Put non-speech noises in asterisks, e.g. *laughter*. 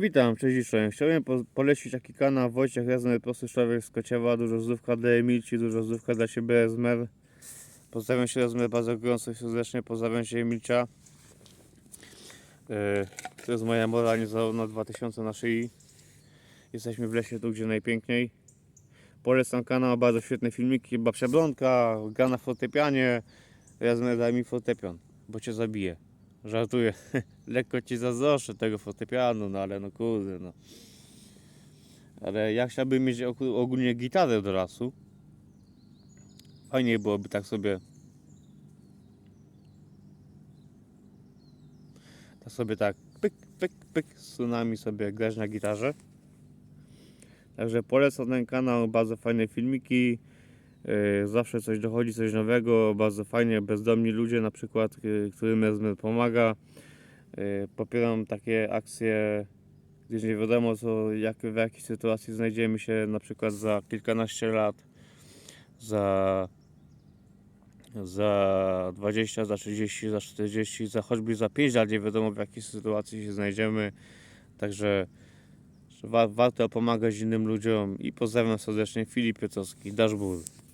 Witam, cześć dzisiaj. Chciałem po polecić taki kanał Wojciech Rezner, prosty człowiek z Kociewa, dużo zdrówka dla Emilci, dużo zdrówka dla Ciebie Rezmer. Pozdrawiam się Rezmer bardzo gorąco i serdecznie, pozdrawiam się Emilcia. Yy, to jest moja mora niezawodna 2000 na szyi. Jesteśmy w lesie tu, gdzie najpiękniej. Polecam kanał, bardzo świetne filmiki, babcia Blonka, gra na fortepianie. Rezmer daj mi fortepian, bo Cię zabiję. Żartuję. *laughs* Lekko ci zazdroszczę tego fortepianu, no ale no kurde, no. Ale ja chciałbym mieć ogó- ogólnie gitarę do lasu. Fajniej byłoby tak sobie. Tak sobie tak pyk, pyk, pyk z sunami sobie grać na gitarze. Także polecam ten kanał, bardzo fajne filmiki. Yy, Zawsze coś dochodzi, coś nowego, bardzo fajnie, bezdomni ludzie na przykład, yy, którym Mesmer pomaga. Yy, Popieram takie akcje, gdyż nie wiadomo co, jak, w jakiej sytuacji znajdziemy się na przykład za kilkanaście lat, za, za 20, za 30, za 40, za choćby za 5 lat, nie wiadomo w jakiej sytuacji się znajdziemy. Także wa- warto pomagać innym ludziom i pozdrawiam serdecznie Filip Piecowski, Dashboard.